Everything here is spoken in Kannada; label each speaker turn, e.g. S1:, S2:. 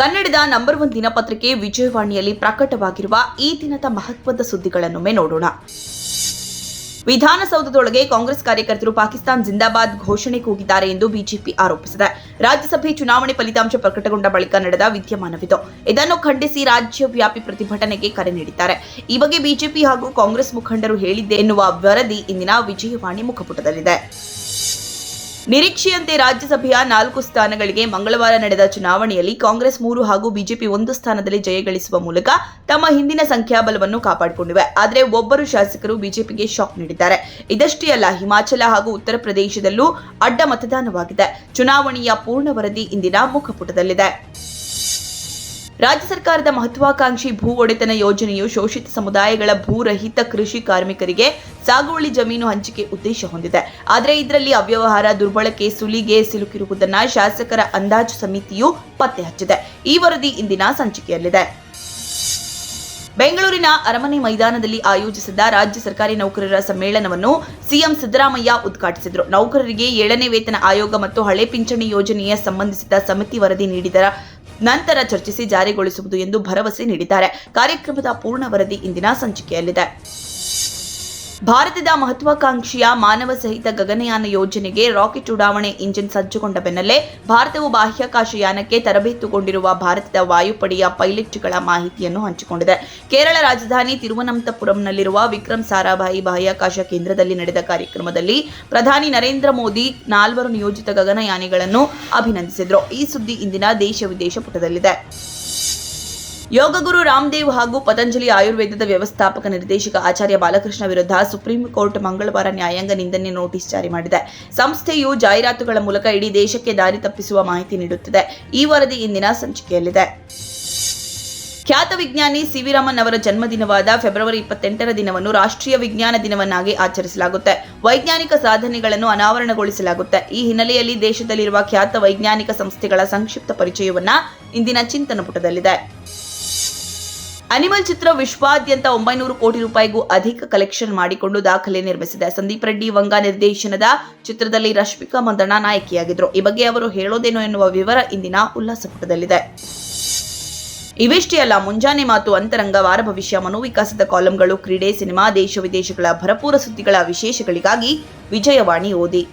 S1: ಕನ್ನಡದ ನಂಬರ್ ಒನ್ ದಿನಪತ್ರಿಕೆ ವಿಜಯವಾಣಿಯಲ್ಲಿ ಪ್ರಕಟವಾಗಿರುವ ಈ ದಿನದ ಮಹತ್ವದ ಸುದ್ದಿಗಳನ್ನೊಮ್ಮೆ ನೋಡೋಣ. ವಿಧಾನಸೌಧದೊಳಗೆ ಕಾಂಗ್ರೆಸ್ ಕಾರ್ಯಕರ್ತರು ಪಾಕಿಸ್ತಾನ್ ಜಿಂದಾಬಾದ್ ಘೋಷಣೆ ಕೂಗಿದ್ದಾರೆ ಎಂದು ಬಿಜೆಪಿ ಆರೋಪಿಸಿದೆ. ರಾಜ್ಯಸಭೆ ಚುನಾವಣೆ ಫಲಿತಾಂಶ ಪ್ರಕಟಗೊಂಡ ಬಳಿಕ ನಡೆದ ವಿದ್ಯಮಾನವಿದು. ಇದನ್ನು ಖಂಡಿಸಿ ರಾಜ್ಯವ್ಯಾಪಿ ಪ್ರತಿಭಟನೆಗೆ ಕರೆ ನೀಡಿದ್ದಾರೆ. ಈ ಬಗ್ಗೆ ಬಿಜೆಪಿ ಹಾಗೂ ಕಾಂಗ್ರೆಸ್ ಮುಖಂಡರು ಹೇಳಿದ್ದೆ ಎನ್ನುವ ವರದಿ ಇಂದಿನ ವಿಜಯವಾಣಿ ಮುಖಪುಟದಲ್ಲಿದೆ. ನಿರೀಕ್ಷೆಯಂತೆ ರಾಜ್ಯಸಭೆಯ ನಾಲ್ಕು ಸ್ಥಾನಗಳಿಗೆ ಮಂಗಳವಾರ ನಡೆದ ಚುನಾವಣೆಯಲ್ಲಿ ಕಾಂಗ್ರೆಸ್ ಮೂರು ಹಾಗೂ ಬಿಜೆಪಿ ಒಂದು ಸ್ಥಾನದಲ್ಲಿ ಜಯಗಳಿಸುವ ಮೂಲಕ ತಮ್ಮ ಹಿಂದಿನ ಸಂಖ್ಯಾಬಲವನ್ನು ಕಾಪಾಡಿಕೊಂಡಿವೆ. ಆದರೆ ಒಬ್ಬರು ಶಾಸಕರು ಬಿಜೆಪಿಗೆ ಶಾಕ್ ನೀಡಿದ್ದಾರೆ. ಇದಷ್ಟೇ ಅಲ್ಲ, ಹಿಮಾಚಲ ಹಾಗೂ ಉತ್ತರ ಪ್ರದೇಶದಲ್ಲೂ ಅಡ್ಡ ಮತದಾನವಾಗಿದೆ. ಚುನಾವಣೆಯ ಪೂರ್ಣ ವರದಿ ಇಂದಿನ ಮುಖಪುಟದಲ್ಲಿದೆ. ರಾಜ್ಯ ಸರ್ಕಾರದ ಮಹತ್ವಾಕಾಂಕ್ಷಿ ಭೂ ಒಡೆತನ ಯೋಜನೆಯು ಶೋಷಿತ ಸಮುದಾಯಗಳ ಭೂರಹಿತ ಕೃಷಿ ಕಾರ್ಮಿಕರಿಗೆ ಸಾಗುವಳಿ ಜಮೀನು ಹಂಚಿಕೆ ಉದ್ದೇಶ ಹೊಂದಿದೆ. ಆದರೆ ಇದರಲ್ಲಿ ಅವ್ಯವಹಾರ, ದುರ್ಬಳಕೆ, ಸುಲಿಗೆ ಸಿಲುಕಿರುವುದನ್ನು ಶಾಸಕರ ಅಂದಾಜು ಸಮಿತಿಯು ಪತ್ತೆ ಹಚ್ಚಿದೆ. ಈ ವರದಿ ಇಂದಿನ ಸಂಚಿಕೆಯಲ್ಲಿದೆ. ಬೆಂಗಳೂರಿನ ಅರಮನೆ ಮೈದಾನದಲ್ಲಿ ಆಯೋಜಿಸಿದ್ದ ರಾಜ್ಯ ಸರ್ಕಾರಿ ನೌಕರರ ಸಮ್ಮೇಳನವನ್ನು ಸಿಎಂ ಸಿದ್ದರಾಮಯ್ಯ ಉದ್ಘಾಟಿಸಿದರು. ನೌಕರರಿಗೆ ಏಳನೇ ವೇತನ ಆಯೋಗ ಮತ್ತು ಹಳೆ ಪಿಂಚಣಿ ಯೋಜನೆಯ ಸಂಬಂಧಿಸಿದ ಸಮಿತಿ ವರದಿ ನೀಡಿದ ನಂತರ ಚರ್ಚಿಸಿ ಜಾರಿಗೊಳಿಸುವುದು ಎಂದು ಭರವಸೆ ನೀಡಿದ್ದಾರೆ. ಕಾರ್ಯಕ್ರಮದ ಪೂರ್ಣ ವರದಿ ಇಂದಿನ ಸಂಚಿಕೆಯಲ್ಲಿದೆ. ಭಾರತದ ಮಹತ್ವಾಕಾಂಕ್ಷಿಯ ಮಾನವ ಸಹಿತ ಗಗನಯಾನ ಯೋಜನೆಗೆ ರಾಕೆಟ್ ಉಡಾವಣೆ ಇಂಜಿನ್ ಸಜ್ಜುಗೊಂಡ ಬೆನ್ನಲ್ಲೇ ಭಾರತವು ಬಾಹ್ಯಾಕಾಶ ಯಾನಕ್ಕೆ ತರಬೇತುಗೊಂಡಿರುವ ಭಾರತದ ವಾಯುಪಡೆಯ ಪೈಲಟ್ಗಳ ಮಾಹಿತಿಯನ್ನು ಹಂಚಿಕೊಂಡಿದೆ. ಕೇರಳ ರಾಜಧಾನಿ ತಿರುವನಂತಪುರಂನಲ್ಲಿರುವ ವಿಕ್ರಮ್ ಸಾರಾಭಾಯಿ ಬಾಹ್ಯಾಕಾಶ ಕೇಂದ್ರದಲ್ಲಿ ನಡೆದ ಕಾರ್ಯಕ್ರಮದಲ್ಲಿ ಪ್ರಧಾನಿ ನರೇಂದ್ರ ಮೋದಿ ನಾಲ್ವರು ನಿಯೋಜಿತ ಗಗನಯಾನಿಗಳನ್ನು ಅಭಿನಂದಿಸಿದರು. ಈ ಸುದ್ದಿ ಇಂದಿನ ದೇಶ ವಿದೇಶ ಪುಟದಲ್ಲಿದೆ. ಯೋಗಗುರು ರಾಮದೇವ್ ಹಾಗೂ ಪತಂಜಲಿ ಆಯುರ್ವೇದದ ವ್ಯವಸ್ಥಾಪಕ ನಿರ್ದೇಶಕ ಆಚಾರ್ಯ ಬಾಲಕೃಷ್ಣ ವಿರುದ್ಧ ಸುಪ್ರೀಂ ಕೋರ್ಟ್ ಮಂಗಳವಾರ ನ್ಯಾಯಾಂಗ ನಿಂದನೆ ನೋಟಿಸ್ ಜಾರಿ ಮಾಡಿದೆ. ಸಂಸ್ಥೆಯು ಜಾಹೀರಾತುಗಳ ಮೂಲಕ ಇಡೀ ದೇಶಕ್ಕೆ ದಾರಿ ತಪ್ಪಿಸುವ ಮಾಹಿತಿ ನೀಡುತ್ತಿದೆ. ಈ ವರದಿ ಇಂದಿನ ಸಂಚಿಕೆಯಲ್ಲಿದೆ. ಖ್ಯಾತ ವಿಜ್ಞಾನಿ ಸಿ ವಿ ರಾಮನ್ ಅವರ ಜನ್ಮದಿನವಾದ ಫೆಬ್ರವರಿ ಇಪ್ಪತ್ತೆಂಟರ ದಿನವನ್ನು ರಾಷ್ಟ್ರೀಯ ವಿಜ್ಞಾನ ದಿನವನ್ನಾಗಿ ಆಚರಿಸಲಾಗುತ್ತೆ. ವೈಜ್ಞಾನಿಕ ಸಾಧನೆಗಳನ್ನು ಅನಾವರಣಗೊಳಿಸಲಾಗುತ್ತೆ. ಈ ಹಿನ್ನೆಲೆಯಲ್ಲಿ ದೇಶದಲ್ಲಿರುವ ಖ್ಯಾತ ವೈಜ್ಞಾನಿಕ ಸಂಸ್ಥೆಗಳ ಸಂಕ್ಷಿಪ್ತ ಪರಿಚಯವನ್ನ ಇಂದಿನ ಚಿಂತನ ಪುಟದಲ್ಲಿದೆ. ಅನಿಮಲ್ ಚಿತ್ರ ವಿಶ್ವಾದ್ಯಂತ ಒಂಬೈನೂರು ಕೋಟಿ ರೂಪಾಯಿಗೂ ಅಧಿಕ ಕಲೆಕ್ಷನ್ ಮಾಡಿಕೊಂಡು ದಾಖಲೆ ನಿರ್ಮಿಸಿದೆ ಸಂದೀಪ್ ರೆಡ್ಡಿ ವಂಗ ನಿರ್ದೇಶನದ ಚಿತ್ರದಲ್ಲಿ ರಶ್ಮಿಕಾ ಮಂದಣ್ಣ ನಾಯಕಿಯಾಗಿದ್ರು. ಈ ಬಗ್ಗೆ ಅವರು ಹೇಳೋದೇನು ಎನ್ನುವ ವಿವರ ಇಂದಿನ ಉಲ್ಲಾಸ ಪುಟದಲ್ಲಿದೆ ಇವಿಷ್ಟೇ ಅಲ್ಲ, ಮುಂಜಾನೆ ಮಾತು ಅಂತರಂಗ, ವಾರ ಭವಿಷ್ಯ ಮನೋವಿಕಾಸದ ಕಾಲಂಗಳು, ಕ್ರೀಡೆ, ಸಿನಿಮಾ, ದೇಶ ವಿದೇಶಗಳ ಭರಪೂರ ಸುದ್ದಿಗಳ ವಿಶೇಷಗಳಿಗಾಗಿ ವಿಜಯವಾಣಿ ಓದಿ.